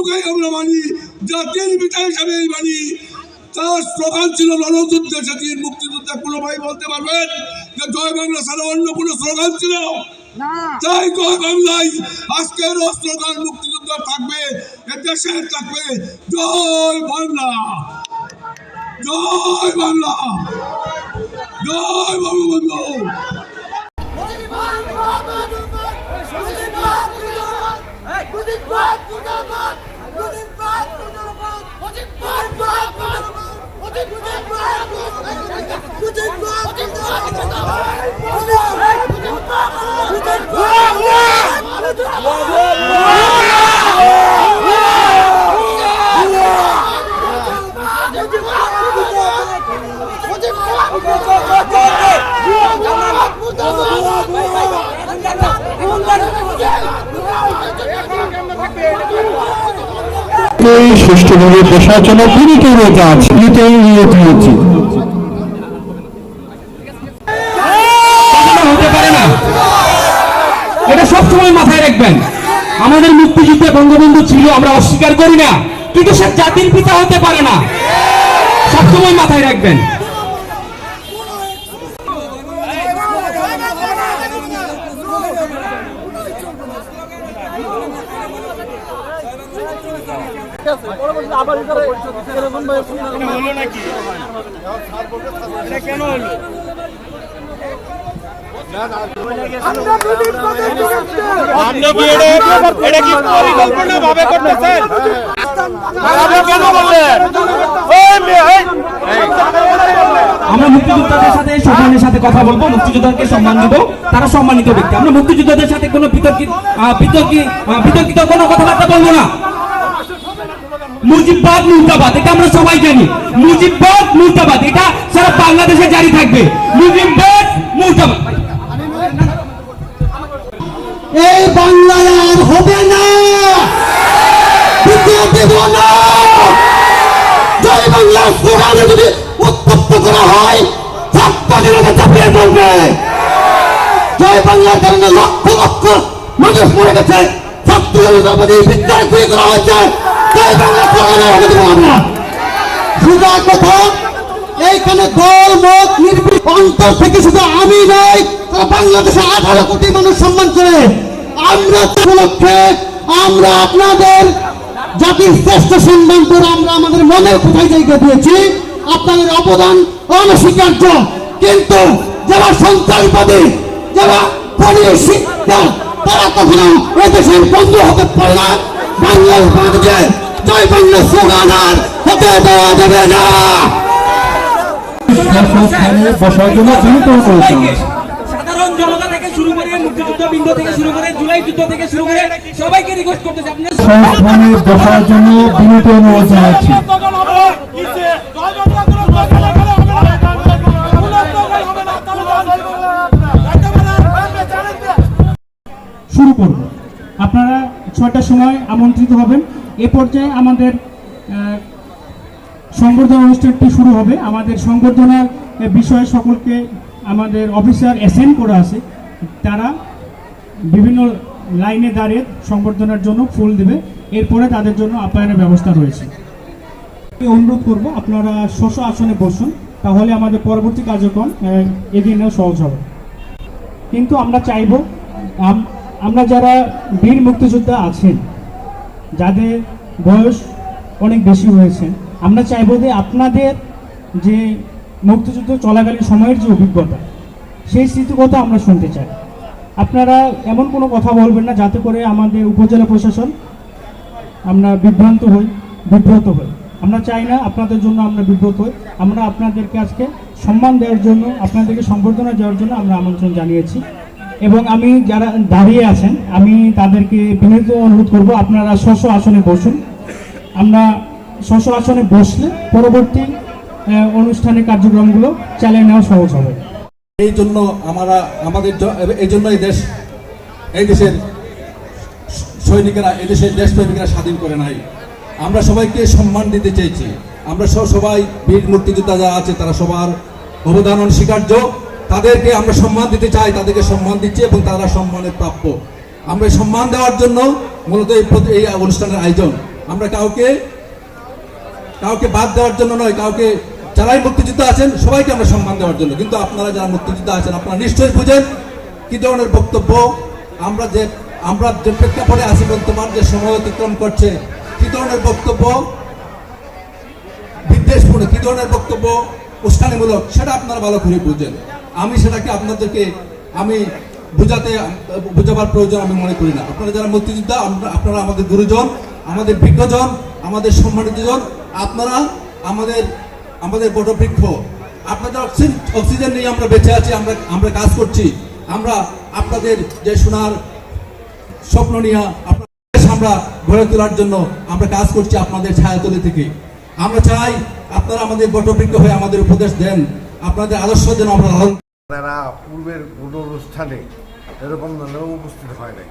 বঙ্গবন্ধুকেই আমরা মানি জাতির পিতা হিসাবেই মানি। তার স্লোগান ছিল রণযুদ্ধে সেদিন মুক্তিযুদ্ধে কোনো ভাই বলতে পারবেন যে জয় বাংলা ছাড়া অন্য কোনো স্লোগান ছিল? তাই জয় বাংলায় আজকের স্লোগান মুক্তিযুদ্ধ থাকবে এ দেশের থাকবে জয় বাংলা। জয় বাংলা। জয় বঙ্গবন্ধু। এই সুষ্ঠুভাবে বসার জন্য বিনীত অনুরোধ আছে বিনীত অনুরোধ হয়েছে এটা সবসময় মাথায় রাখবেন। আমাদের মুক্তিযুদ্ধে বঙ্গবন্ধু ছিল, আমরা অস্বীকার করি না। কিন্তু সে জাতির পিতা হতে পারে না। সবসময় মাথায় রাখবেন। আমরা মুক্তিযোদ্ধাদের সাথে সম্মানের সাথে কথা বলব, মুক্তিযোদ্ধাকে সম্মান দিব, তারা সম্মানিত ব্যক্তি। আমরা মুক্তিযোদ্ধাদের সাথে কোনো বিতর্কিত বিতর্কিত কোনো কথাবার্তা বলব না। মুজিববাদ মুর্দাবাদ, এটা আমরা সবাই জানি। মুজিববাদ মুর্দাবাদ, এটা সারা বাংলাদেশে জারি থাকবে। মুজিববাদ মুর্দাবাদ। এই বাংলায় আর হবে না। দেব না। জয় বাংলার স্লোগানে যদি উত্তপ্ত করা হয় ছাত্র জনতা চাপিয়ে পড়বে জয় বাংলার কারণে লক্ষ লক্ষ মানুষ মরে গেছে। ছাত্র আমাদের বিদ্যালয় তৈরি করা হয়েছে। আমরা আপনাদের জাতির সম্মান করে আমরা আমাদের মনের কোথায় দিয়েছি। আপনাদের অবদান অনস্বীকার্য। কিন্তু যারা সন্ত্রাসবাদী, যারা তারা কখনো এদেশের বন্ধু হতে পারে না। বাংলার বাংলাদেশে জয় বাংলা স্লোগান আর হতে দেওয়া যাবে না। বসার জন্য সাধারণ জনতা থেকে শুরু করে মুক্তিযুদ্ধ বিন্দু থেকে শুরু করে জুলাই যুদ্ধ থেকে শুরু করে সবাইকে রিকোয়েস্ট করতেছে আপনার স্থানে বসার জন্য বিনীত অনুরোধ জানাচ্ছি। সময় আমন্ত্রিত হবেন। এ পর্যায়ে আমাদের সংবর্ধনা অনুষ্ঠানটি শুরু হবে। আমাদের সংবর্ধনার বিষয়ে সকলকে আমাদের অফিসার অ্যাসেন্ড করে আছে। তারা বিভিন্ন লাইনে দাঁড়িয়ে সংবর্ধনার জন্য ফুল দেবে। এরপরে তাদের জন্য আপ্যায়নের ব্যবস্থা রয়েছে। অনুরোধ করব, আপনারা শশ আসনে বসুন, তাহলে আমাদের পরবর্তী কার্যক্রম এগিয়ে সহজ হবে। কিন্তু আমরা চাইব আমরা যারা বীর মুক্তিযোদ্ধা আছেন, যাদের বয়স অনেক বেশি হয়েছে, আমরা চাইব যে আপনাদের যে মুক্তিযুদ্ধ চলাকালীন সময়ের যে অভিজ্ঞতা, সেই স্মৃতিকথা আমরা শুনতে চাই। আপনারা এমন কোনো কথা বলবেন না, যাতে করে আমাদের উপজেলা প্রশাসন আমরা বিভ্রান্ত হই, বিব্রত হই। আমরা চাই না আপনাদের জন্য আমরা বিব্রত হই, আমরা আপনাদেরকে আজকে সম্মান দেওয়ার জন্য, আপনাদেরকে সম্বর্ধনা দেওয়ার জন্য আমরা আমন্ত্রণ জানিয়েছি। এবং আমি যারা দাঁড়িয়ে আছেন, আমি তাদেরকে বিনীত অনুরোধ করব, আপনারা স্ব আসনে বসুন। আমরা স্ব আসনে বসলে পরবর্তী অনুষ্ঠানের কার্যক্রমগুলো চালিয়ে নেওয়া সহজ হবে। এই জন্য আমরা, আমাদের এই জন্য এই দেশ, এই দেশের সৈনিকেরা, এই দেশের দেশ দেশপ্রেমিকরা স্বাধীন করে নাই। আমরা সবাইকে সম্মান দিতে চাইছি আমরা সবাই বীর মুক্তিযোদ্ধা যারা আছে, তারা সবার অবদান অনস্বীকার্য। তাদেরকে আমরা সম্মান দিতে চাই, তাদেরকে সম্মান দিচ্ছি এবং তারা সম্মানের প্রাপ্য। আমরা সম্মান দেওয়ার জন্য মূলত এই অনুষ্ঠানের আয়োজন। আমরা কাউকে কাউকে বাদ দেওয়ার জন্য নয়, কাউকে যারাই মুক্তিযুদ্ধ আছেন, সবাইকে আমরা সম্মান দেওয়ার জন্য। কিন্তু আপনারা যারা মুক্তিযুদ্ধ আছেন, আপনারা নিশ্চয়ই বুঝেন কি ধরনের বক্তব্য। আমরা যে আমরা যে প্রেক্ষাপটে আছি বর্তমান, যে সময় অতিক্রম করছে, কি ধরনের বক্তব্য বিদ্বেষপূর্ণ, কি ধরনের বক্তব্য উস্কানিমূলক, সেটা আপনারা ভালো করে বুঝেন। আমি সেটাকে আপনাদেরকে আমি বুঝাতে, বোঝাবার প্রয়োজন আমি মনে করি না। আপনারা যারা মুক্তিযোদ্ধা আপনারা আমাদের গুরুজন, আমাদের বিজ্ঞজন, আমাদের সম্মানিত জন, আপনারা আমাদের আমাদের বটবৃক্ষ আপনাদের অক্সিজেন নিয়ে আমরা বেঁচে আছি, আমরা আমরা কাজ করছি, আমরা আপনাদের যে সোনার স্বপ্ন নিয়ে আপনাদের আমরা গড়ে তোলার জন্য আমরা কাজ করছি আপনাদের ছায়াতলি থেকে। আমরা চাই আপনারা আমাদের বটবৃক্ষ হয়ে আমাদের উপদেশ দেন, আপনাদের আদর্শ যেন আমরা তারা পূর্বের কোনো অনুষ্ঠানে এরকম ধরনের উপস্থিত হয় নাই।